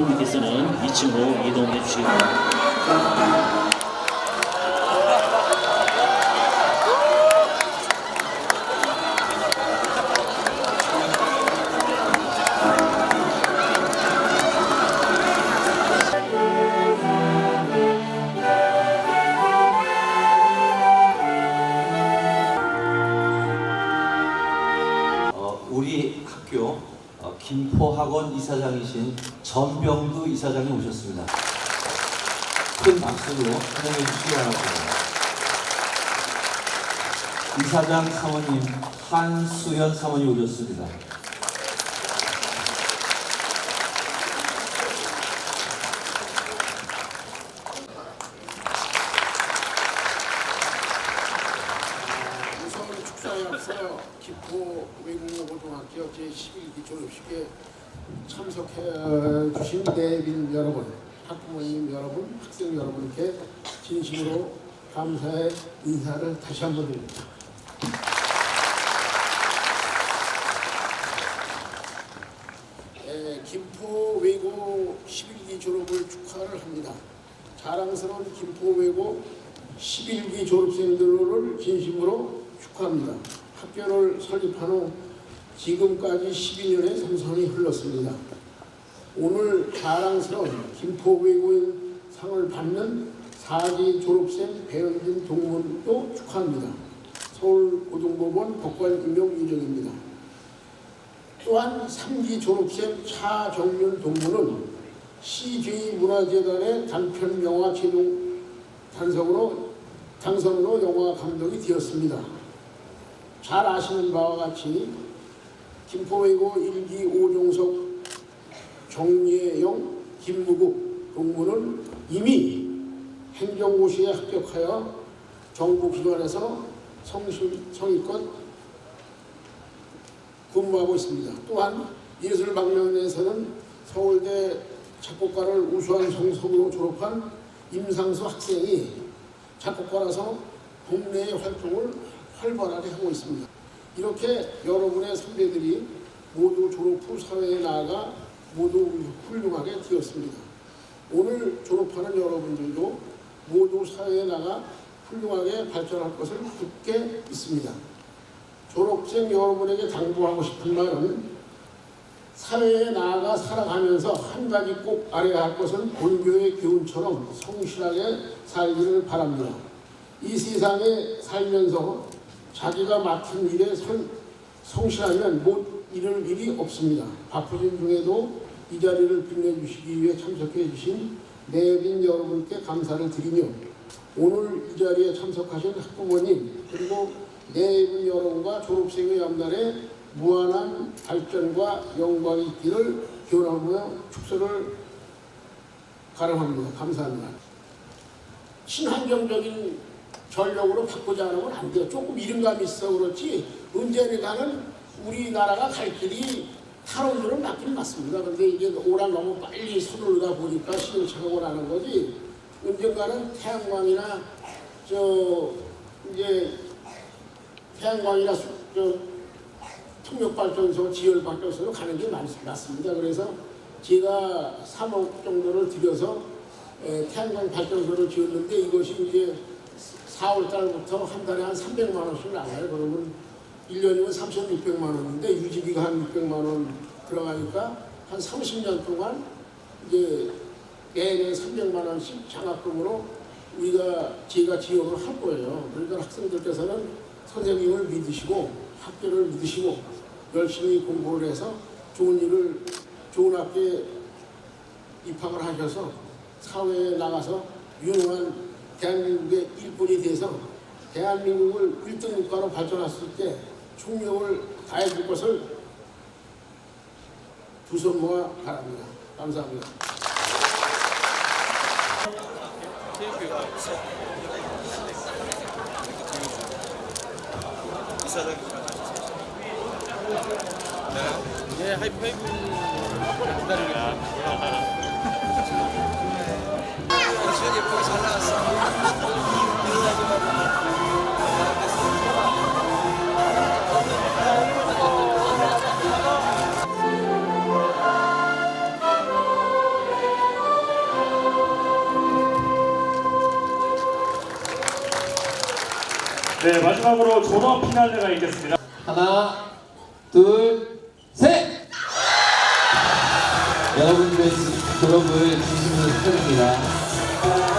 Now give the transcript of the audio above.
님께서는 2층으로 이동해 주시기 바랍니다. 김포학원 이사장이신 전병두 이사장이 오셨습니다. 큰 박수로 환영해 주시기 바랍니다. 이사장 사모님 한수연 사모님 오셨습니다. 우선 축사에 앞서 김포 외국어고등학교 제11기 졸업식에 참석해 주신 대빈 여러분, 학부모님 여러분, 학생 여러분께 진심으로 감사의 인사를 다시 한번 드립니다. 에, 김포 외고 11기 졸업을 축하를 합니다. 자랑스러운 김포 외고 11기 졸업생들을 진심으로 축하합니다. 학교를 설립한 후 지금까지 12년의 삼선이 흘렀습니다. 오늘 자랑스러운 김포 외고인 상을 받는 4기 졸업생 배현진 동문도 축하합니다. 서울고등법원 법관 임용 예정입니다. 또한 3기 졸업생 차정윤 동무는 CJ 문화재단의 단편 영화 제동 단성으로 당선으로 영화 감독이 되었습니다. 잘 아시는 바와 같이 김포외고 1기 오종석, 정예영, 김무국 동무는 이미 행정고시에 합격하여 정부기관에서 성실, 성의껏 근무하고 있습니다. 또한 예술 방면에서는 서울대 작곡가를 우수한 성적으로 졸업한 임상수 학생이 작곡가라서 국내의 활동을 활발하게 하고 있습니다. 이렇게 여러분의 선배들이 모두 졸업 후 사회에 나아가 모두 훌륭하게 되었습니다. 오늘 졸업하는 여러분들도 모두 사회에 나가 훌륭하게 발전할 것을 굳게 믿습니다. 졸업생 여러분에게 당부하고 싶은 말은 사회에 나아가 살아가면서 한 가지 꼭 알아야 할 것은 본교의 교훈처럼 성실하게 살기를 바랍니다. 이 세상에 살면서 자기가 맡은 일에 성, 성실하면 못 이룰 일이 없습니다. 바쁘신 중에도 이 자리를 빛내주시기 위해 참석해 주신 내빈 여러분께 감사를 드리며 오늘 이 자리에 참석하신 학부모님 그리고 내빈 여러분과 졸업생의 앞날에 무한한 발전과 영광이 있기를 기원하며 축소를 가름합니다. 감사합니다. 친환경적인 전력으로 바꾸지 않으면 안 돼요. 조금 이른감이 있어 그렇지 언젠가는 우리나라가 갈 길이 탈원전은 맞긴 맞습니다. 근데 이게 오락 너무 빨리 서두르다 보니까 시행착오가 나는 거지 언젠가는 태양광이나 저 이제 태양광이나 수, 저 풍력발전소, 지열발전소로 가는 게 맞, 맞습니다. 그래서 제가 3억 정도를 들여서 에, 태양광 발전소를 지었는데 이것이 이제 4월 달부터 한 달에 한 300만 원씩 나가요. 그러면 1년이면 3,600만 원인데 유지비가 한 600만 원 들어가니까 한 30년 동안 이제 매년 300만 원씩 장학금으로 우리가 제가 지원을 할 거예요. 그러니까 학생들께서는 선생님을 믿으시고 학교를 믿으시고 열심히 공부를 해서 좋은 일을 좋은 학교에 입학을 하셔서 사회에 나가서 유능한 대한민국의 일꾼이 돼서 대한민국을 1등 국가로 발전했을 때 총력을 다해줄 것을 두 손 모아 바랍니다. 감사합니다. 예, 하이파이브. 수현 네, 마지막으로 존엄 피날레가 있겠습니다. 하나, 둘, 셋! 여러분들의 졸업을 진심으로 축하드립니다.